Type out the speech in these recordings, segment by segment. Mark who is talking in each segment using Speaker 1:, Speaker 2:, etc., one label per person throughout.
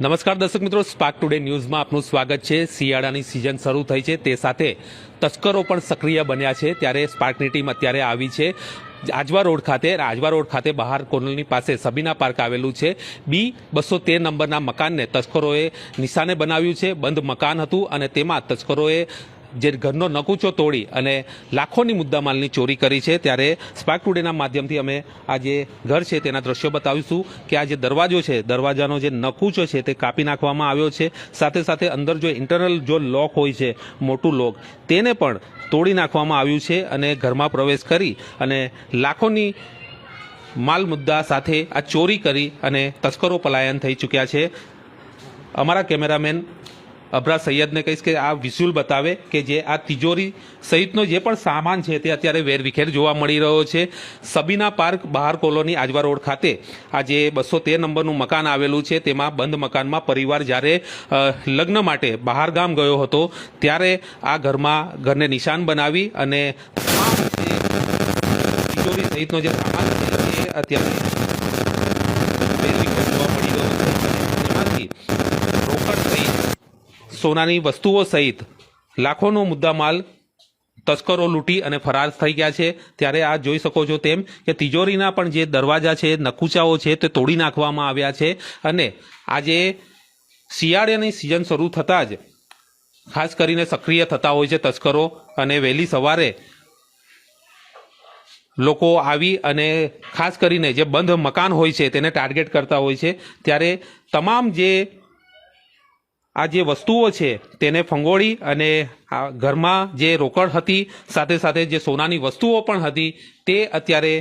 Speaker 1: નમસ્કાર દર્શક મિત્રો સ્પાર્ક ટુડે ન્યૂઝમાં આપનું સ્વાગત છે. શિયાળાની સિઝન શરૂ થઈ છે. તે સાથે તસ્કરો પણ સક્રિય બન્યા છે. ત્યારે સ્પાર્કની ટીમ અત્યારે આવી છે. આજવા રોડ ખાતે આજવા રોડ ખાતે બહાર કોલોની પાસે સબીના પાર્ક આવેલું છે. બી બસો તેર નંબરના મકાનને તસ્કરોએ નિશાને બનાવ્યું છે. બંધ મકાન હતું અને તેમાં તસ્કરોએ જે ઘરનો નકુચો તોડી અને લાખોની મુદ્દામાલની ચોરી કરી છે, ત્યારે સ્પાર્ક ટુડેના માધ્યમથી અમે આ જે ઘર છે તેના દ્રશ્યો બતાવીશું કે આ જે દરવાજો છે, દરવાજાનો જે નકુચો છે તે કાપી નાખવામાં આવ્યો છે. સાથે સાથે અંદર જો ઇન્ટરનલ જો લોક હોય છે, મોટું લોક તેને પણ તોડી નાખવામાં આવ્યું છે અને ઘરમાં પ્રવેશ કરી અને લાખોની માલ મુદ્દા સાથે આ ચોરી કરી અને તસ્કરો પલાયન થઈ ચૂક્યા છે. અમારા કેમેરામેન અબરા સૈયદને કહીશ કે આ વિઝ્યુઅલ બતાવે કે જે આ તિજોરી સહિતનો જે પણ સામાન છે તે અત્યારે વેરવિખેર જોવા મળી રહ્યો છે. સબીના પાર્ક બહાર કોલોની આજવા રોડ ખાતે આ જે બસો તેર નંબરનું મકાન આવેલું છે. તેમાં બંધ મકાનમાં પરિવાર જ્યારે લગ્ન માટે બહાર ગામ ગયો હતો, ત્યારે આ ઘરમાં ઘરને નિશાન બનાવી અને તિજોરી સહિતનો જે સામાન છે તે અત્યારે વેરવિખેર જોવા મળી રહ્યો છે અને તેમાંથી રોકડ સહિત સોનાની વસ્તુઓ સહિત લાખોનો મુદ્દામાલ તસ્કરો લૂંટી અને ફરાર થઈ ગયા છે. ત્યારે આ જોઈ શકો છો તેમ કે તિજોરીના પણ જે દરવાજા છે, નકુચાઓ છે તે તોડી નાખવામાં આવ્યા છે અને આજે શિયાળાની સિઝન શરૂ થતાં જ ખાસ કરીને સક્રિય થતા હોય છે તસ્કરો અને વહેલી સવારે લોકો આવી અને ખાસ કરીને જે બંધ મકાન હોય છે તેને ટાર્ગેટ કરતા હોય છે. ત્યારે તમામ જે આ જે વસ્તુઓ છે, તેને ફંગોળી અને ઘરમાં જે રોકડ હતી, સાથે સાથે જે સોનાની વસ્તુઓ પણ હતી, તે અત્યારે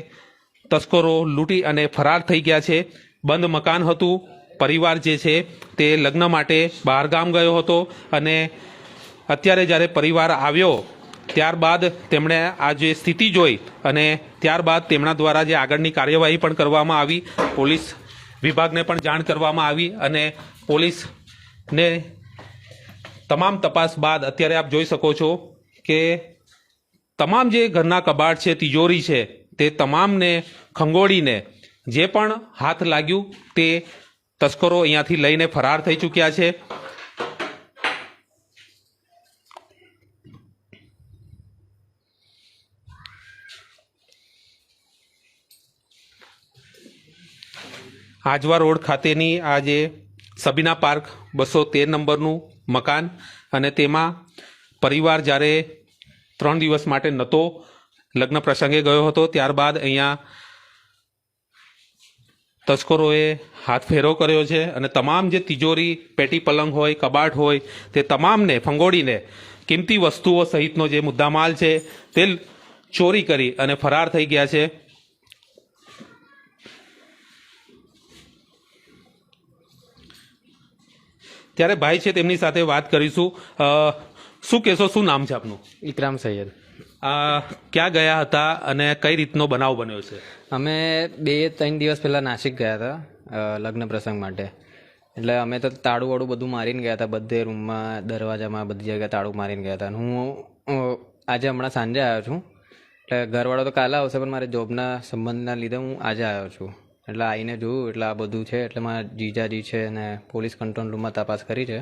Speaker 1: તસ્કરો લૂંટી અને ફરાર થઈ ગયા છે. બંધ મકાન હતું, પરિવાર જે છે, તે લગ્ન માટે બહારગામ ગયો હતો અને અત્યારે જ્યારે પરિવાર આવ્યો, ત્યારબાદ તેમણે આ જે સ્થિતિ જોઈ અને ત્યારબાદ તેમના દ્વારા જે આગળની કાર્યવાહી પણ કરવામાં આવી, પોલીસ વિભાગને પણ જાણ કરવામાં આવી અને પોલીસ ને તમામ તપાસ બાદ અત્યારે આપ જોઈ શકો છો કે તમામ જે ઘરના કબાટ છે, તિજોરી છે, તે તમામને ખંગોળીને જે પણ હાથ લાગ્યું તે તસ્કરો અહીંયાથી લઈને ફરાર થઈ ચૂક્યા છે. આજવા રોડ ખાતેની આ જે સબીના પાર્ક બસો તેર નંબરનું મકાન અને તેમાં પરિવાર જ્યારે ત્રણ દિવસ માટે નહોતો લગ્ન પ્રસંગે ગયો હતો, ત્યારબાદ અહીંયા તસ્કરોએ હાથ ફેરો કર્યો છે અને તમામ જે તિજોરી, પેટી પલંગ હોય, કબાટ હોય, તે તમામને ફંગોળીને કિંમતી વસ્તુઓ સહિતનો જે મુદ્દામાલ છે, તે ચોરી કરી અને ફરાર થઈ ગયા છે. ત્યારે ભાઈ છે તેમની સાથે વાત કરીશું. શું કહેશો શું નામ છે આપનું?
Speaker 2: ઇકરામ સૈયદ.
Speaker 1: આ ક્યાં ગયા હતા અને કઈ રીતનો બનાવ બન્યો છે?
Speaker 2: અમે બે ત્રણ દિવસ પહેલાં નાસિક ગયા હતા લગ્ન પ્રસંગ માટે. એટલે અમે તો તાળું વાળું બધું મારીને ગયા હતા બધે રૂમમાં દરવાજામાં બધી જગ્યાએ તાળું મારીને ગયા હતા. અને હું આજે હમણાં સાંજે આવ્યો છું. એટલે ઘરવાળો તો કાલે આવશે પણ મારે જોબના સંબંધના લીધે હું આજે આવ્યો છું. એટલે આવીને જોયું એટલે આ બધું છે એટલે મારા જીજાજી છે અને પોલીસ કંટ્રોલ રૂમમાં તપાસ કરી છે.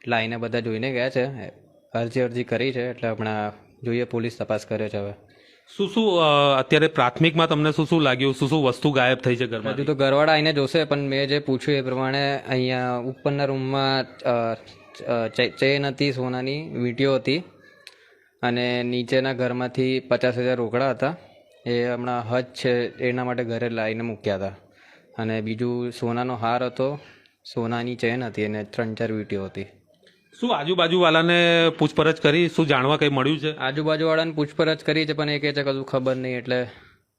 Speaker 2: એટલે આવીને બધા જોઈને ગયા છે અરજી અરજી કરી છે એટલે હમણાં જોઈએ પોલીસ તપાસ કરે છે હવે.
Speaker 1: શું શું અત્યારે પ્રાથમિકમાં તમને શું શું લાગ્યું? શું શું વસ્તુ ગાયબ થઈ છે ઘરમાં?
Speaker 2: હજુ તો ઘરવાળા આવીને જોશે પણ મેં જે પૂછ્યું એ પ્રમાણે અહીંયા ઉપરના રૂમમાં ચેન હતી સોનાની વીંટીઓ હતી અને નીચેના ઘરમાંથી પચાસ હજાર રોકડા હતા. એ હમણાં હજ છે એના માટે ઘરે લાવીને મૂક્યા હતા. અને બીજું સોનાનો હાર હતો સોનાની ચેન હતી અને ત્રણ ચાર વીટીઓ હતી.
Speaker 1: શું આજુબાજુવાળાને પૂછપરછ કરી? શું જાણવા કંઈ મળ્યું છે?
Speaker 2: આજુબાજુવાળાને પૂછપરછ કરી છે પણ એ કહે છે કશું ખબર નહીં એટલે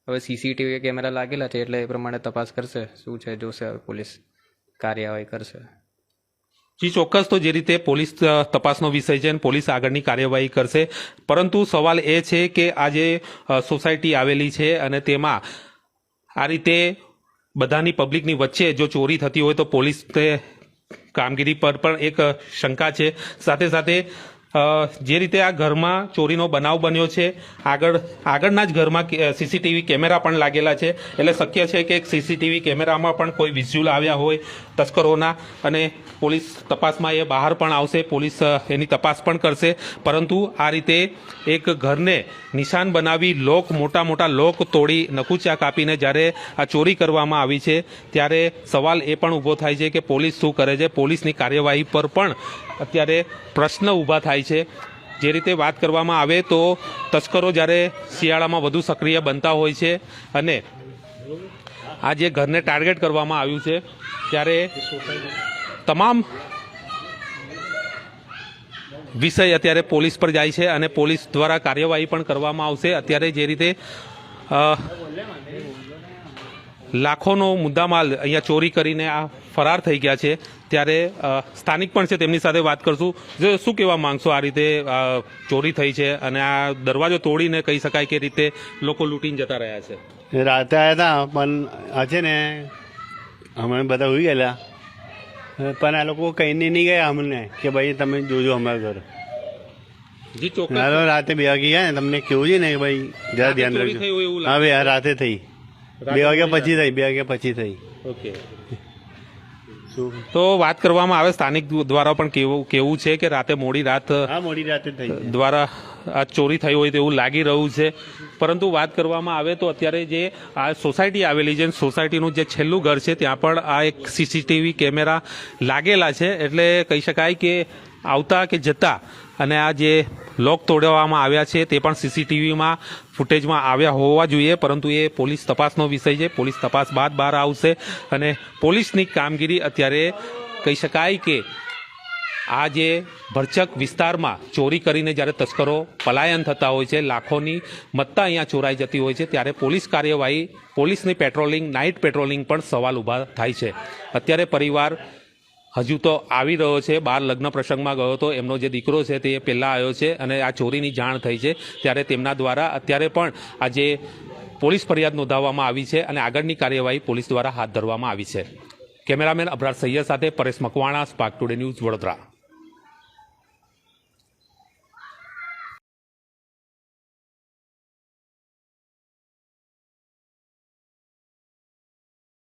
Speaker 2: હવે સીસીટીવી કેમેરા લાગેલા છે એટલે એ પ્રમાણે તપાસ કરશે શું છે જોશે હવે પોલીસ કાર્યવાહી કરશે.
Speaker 1: જી, ચોક્કસ તો જે રીતે પોલીસ તપાસનો વિષય છે પોલીસ આગળની કાર્યવાહી કરશે. પરંતુ સવાલ એ છે કે આ જે સોસાયટી આવેલી છે અને તેમાં આ રીતે બધાની પબ્લિકની વચ્ચે જો ચોરી થતી હોય તો પોલીસ કામગીરી પર પણ એક શંકા છે. સાથે સાથે જે રીતે આ ઘરમાં ચોરીનો બનાવ બન્યો છે, આગળ, આગળના જ ઘરમાં સીસીટીવી કેમેરા પણ લાગેલા છે. એટલે શક્ય છે કે સીસીટીવી કેમેરામાં પણ કોઈ વિઝ્યુઅલ આવ્યા હોય તસ્કરોના અને પોલીસ તપાસમાં એ બહાર પણ આવશે, પોલીસ એની તપાસ પણ કરશે. પરંતુ આ રીતે એક ઘરને નિશાન બનાવી લોક, મોટા મોટા લોક તોડી નકુચા કાપીને જ્યારે આ ચોરી કરવામાં આવી છે, ત્યારે સવાલ એ પણ ઊભો થાય છે કે પોલીસ શું કરે છે? પોલીસની કાર્યવાહી પર પણ અત્યારે પ્રશ્ન ઊભા થાય છે. જે રીતે વાત કરવામાં આવે તો તસ્કરો જ્યારે શિયાળામાં વધુ સક્રિય બનતા હોય છે અને આ જે ઘરને ટાર્ગેટ કરવામાં આવ્યું છે, ત્યારે તમામ વિષય અત્યારે પોલીસ પર જાય છે અને પોલીસ દ્વારા કાર્યવાહી પણ કરવામાં આવશે. અત્યારે જે રીતે લાખોનો મુદ્દામાલ અહીંયા ચોરી કરીને આ ફરાર થઈ ગયા છે. ત્યારે સ્થાનિક પણ છે તેમની સાથે વાત કરશું. જો શું કહેવા માંગશો આ રીતે ચોરી થઈ છે અને આ દરવાજો તોડીને કહી શકાય કે રીતે લોકો લૂંટીને જતા રહ્યા છે?
Speaker 3: રાતે આવ્યા હતા પણ આ છે ને અમે બધા હોઈ ગયેલા. પણ આ લોકો કહીને નહીં ગયા અમને કે ભાઈ તમે જોજો અમારા ઘર. રાતે બે વાગી ગયા ને તમને કેવું છે ને કે ભાઈ જરા ધ્યાન રાખજો. હવે આ રાતે થઈ. બે વાગ્યા પછી થઈ બે વાગ્યા પછી થઈ.
Speaker 1: ઓકે. તો વાત કરવામાં આવે સ્થાનિક દ્વારા પણ કેવું કેવું છે કે રાતે મોડી રાત
Speaker 3: હા મોડી રાતે થઈ
Speaker 1: દ્વારા આ ચોરી થઈ હોય તેવું લાગી રહ્યું છે. પરંતુ વાત કરવામાં આવે તો અત્યારે જે આ સોસાયટી આવેલી છે સોસાયટીનું જે છેલ્લું ઘર છે ત્યાં પણ આ એક સીસીટીવી કેમેરા લાગેલા છે. એટલે કહી શકાય કે આવતા કે જતા અને આ જે લોક તોડવામાં આવ્યા છે તે પણ સીસીટીવીમાં ફૂટેજમાં આવ્યા હોવા જોઈએ, પરંતુ એ પોલીસ તપાસનો વિષય છે. પોલીસ તપાસ બાદ બહાર આવશે અને પોલીસની કામગીરી અત્યારે કહી શકાય કે આ જે ભરચક વિસ્તારમાં ચોરી કરીને જ્યારે તસ્કરો પલાયન થતા હોય છે, લાખોની મત્તા અહીંયા ચોરાઈ જતી હોય છે, ત્યારે પોલીસ કાર્યવાહી, પોલીસની પેટ્રોલિંગ, નાઇટ પેટ્રોલિંગ પણ સવાલ ઊભા થાય છે. અત્યારે પરિવાર હજુ તો આવી રહ્યો છે, બાર લગ્ન પ્રસંગમાં ગયો હતો એમનો જે દીકરો છે તે પહેલાં આવ્યો છે અને આ ચોરીની જાણ થઈ છે. ત્યારે તેમના દ્વારા અત્યારે પણ આ જે પોલીસ ફરિયાદ નોંધાવવામાં આવી છે અને આગળની કાર્યવાહી પોલીસ દ્વારા હાથ ધરવામાં આવી છે. કેમેરામેન અબરાર સૈયદ સાથે Paresh Makwana spark today news Vadodara.